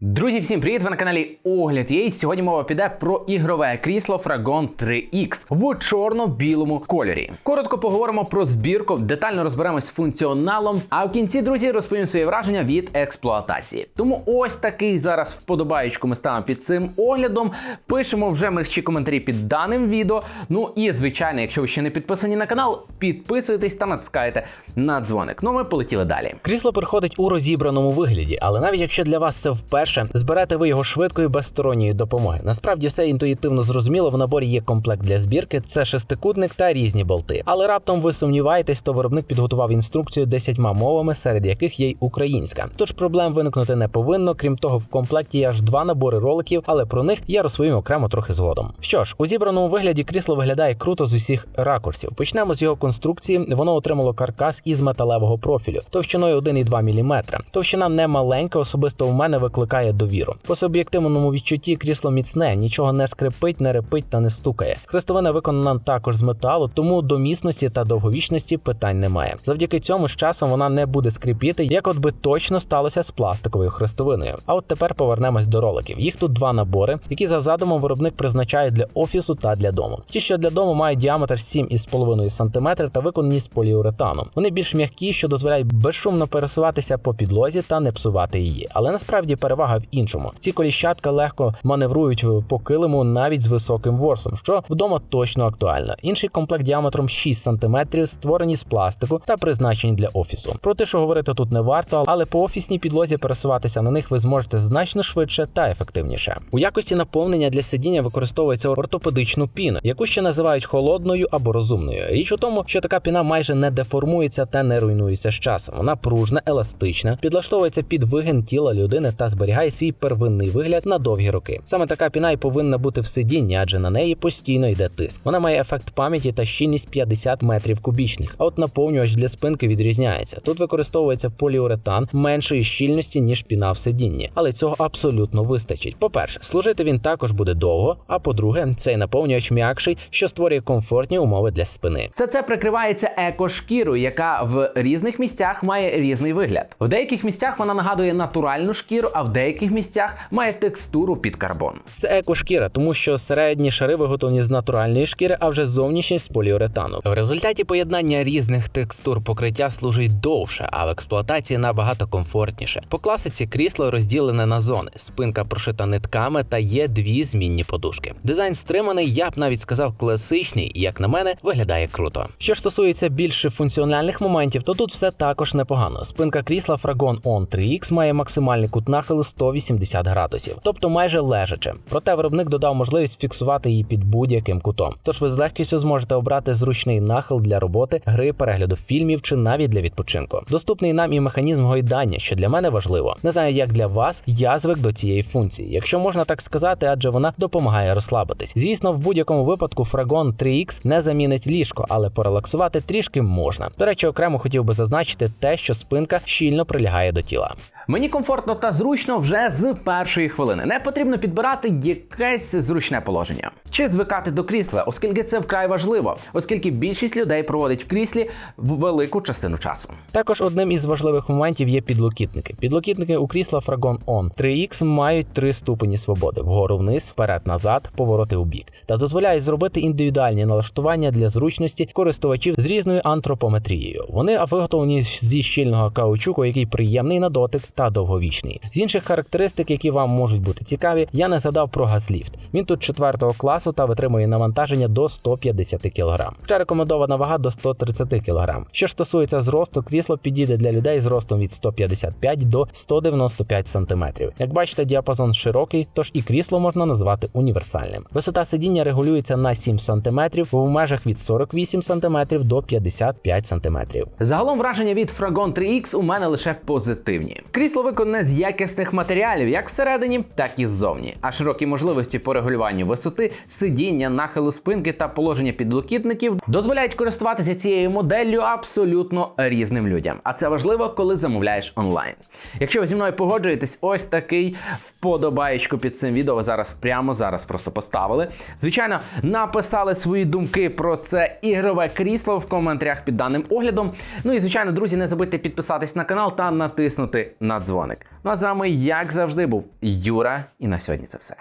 Друзі, всім привіт! Ви на каналі Огляд є. Сьогодні мова піде про ігрове крісло Fragon 3X в чорно-білому кольорі. Коротко поговоримо про збірку, детально розберемось з функціоналом. А в кінці, друзі, розповім свої враження від експлуатації. Тому ось такий зараз вподобаєчку ми ставимо під цим оглядом. Пишемо вже мерщі коментарі під даним відео. Ну і звичайно, якщо ви ще не підписані на канал, підписуйтесь та натискайте на дзвоник. Ну ми полетіли далі. Крісло приходить у розібраному вигляді, але навіть якщо для вас це вперше, зберете ви його швидко і без сторонньої допомоги. Насправді все інтуїтивно зрозуміло. В наборі є комплект для збірки, це шестикутник та різні болти. Але раптом ви сумніваєтесь, то виробник підготував інструкцію десятьма мовами, серед яких є й українська. Тож проблем виникнути не повинно. Крім того, в комплекті є аж два набори роликів, але про них я розповім окремо трохи згодом. Що ж, у зібраному вигляді крісло виглядає круто з усіх ракурсів. Почнемо з його конструкції. Воно отримало каркас із металевого профілю, товщиною 1,2 мм. Товщина не маленька, особисто у мене викликає довіру. По суб'єктивному відчутті крісло міцне, нічого не скрипить, не репить та не стукає. Хрестовина виконана також з металу, тому до міцності та довговічності питань немає. Завдяки цьому з часом вона не буде скрипіти, як от би точно сталося з пластиковою хрестовиною. А от тепер повернемось до роликів. Їх тут два набори, які за задумом виробник призначає для офісу та для дому. Ті, що для дому мають діаметр 7,5 см та виконані з поліуретану. Вони більш м'які, що дозволяють безшумно пересуватися по підлозі та не псувати її. Але насправді перевага в іншому. Ці коліщатка легко маневрують по килиму навіть з високим ворсом, що вдома точно актуально. Інший комплект діаметром 6 см створені з пластику та призначені для офісу. Про те, що говорити тут не варто, але по офісній підлозі пересуватися на них ви зможете значно швидше та ефективніше. У якості наповнення для сидіння використовується ортопедичну піну, яку ще називають холодною або розумною. Річ у тому, що така піна майже не деформується та не руйнується з часом. Вона пружна, еластична, підлаштовується під вигин тіла людини та зберігає свій первинний вигляд на довгі роки. Саме така піна й повинна бути в сидінні, адже на неї постійно йде тиск. Вона має ефект пам'яті та щільність 50 метрів кубічних. А от наповнювач для спинки відрізняється. Тут використовується поліуретан меншої щільності ніж піна в сидінні, але цього абсолютно вистачить. По-перше, служити він також буде довго. А по-друге, цей наповнювач м'якший, що створює комфортні умови для спини. Все це прикривається екошкірою, яка в різних місцях має різний вигляд. В деяких місцях вона нагадує натуральну шкіру, а в деяких місцях має текстуру під карбон. Це екошкіра, тому що середні шари виготовлені з натуральної шкіри, а вже зовнішні з поліуретану. В результаті поєднання різних текстур покриття служить довше, а в експлуатації набагато комфортніше. По класиці крісло розділене на зони, спинка прошита нитками та є дві змінні подушки. Дизайн стриманий, я б навіть сказав, класичний, і як на мене, виглядає круто. Що стосується більш функціональних моментів, то тут все також непогано. Спинка крісла Fragon On 3X має максимальний кут нахилу 180 градусів, тобто майже лежаче. Проте виробник додав можливість фіксувати її під будь-яким кутом. Тож ви з легкістю зможете обрати зручний нахил для роботи, гри, перегляду фільмів чи навіть для відпочинку. Доступний нам і механізм гойдання, що для мене важливо. Не знаю, як для вас, я звик до цієї функції, якщо можна так сказати, адже вона допомагає розслабитись. Звісно, в будь-якому випадку Fragon 3X не замінить ліжко, але порелаксувати трішки можна. До речі, окремо хотів би зазначити те, що спинка щільно прилягає до тіла. Мені комфортно та зручно вже з першої хвилини. Не потрібно підбирати якесь зручне положення чи звикати до крісла, оскільки це вкрай важливо, оскільки більшість людей проводить в кріслі велику частину часу. Також одним із важливих моментів є підлокітники. Підлокітники у крісла Fragon On 3X мають три ступені свободи: вгору вниз, вперед-назад, повороти у бік, та дозволяють зробити індивідуальні налаштування для зручності користувачів з різною антропометрією. Вони виготовлені зі щільного каучуку, який приємний на дотик та довговічний. З інших характеристик, які вам можуть бути цікаві, я не згадав про газліфт. Він тут четвертого класу та витримує навантаження до 150 кг. Ще рекомендована вага до 130 кг. Що ж стосується зросту, крісло підійде для людей з ростом від 155 до 195 см. Як бачите, діапазон широкий, тож і крісло можна назвати універсальним. Висота сидіння регулюється на 7 см в межах від 48 см до 55 см. Загалом враження від Fragon 3X у мене лише позитивні. Крісло виконане з якісних матеріалів, як всередині, так і ззовні. А широкі можливості по регулюванню висоти, сидіння, нахилу спинки та положення підлокітників дозволяють користуватися цією моделлю абсолютно різним людям. А це важливо, коли замовляєш онлайн. Якщо ви зі мною погоджуєтесь, ось такий вподобаєчку під цим відео зараз прямо зараз просто поставили. Звичайно, написали свої думки про це ігрове крісло в коментарях під даним оглядом. Ну і звичайно, друзі, не забудьте підписатись на канал та натиснути на на дзвоник. Ну а з вами, як завжди, був Юра, і на сьогодні це все.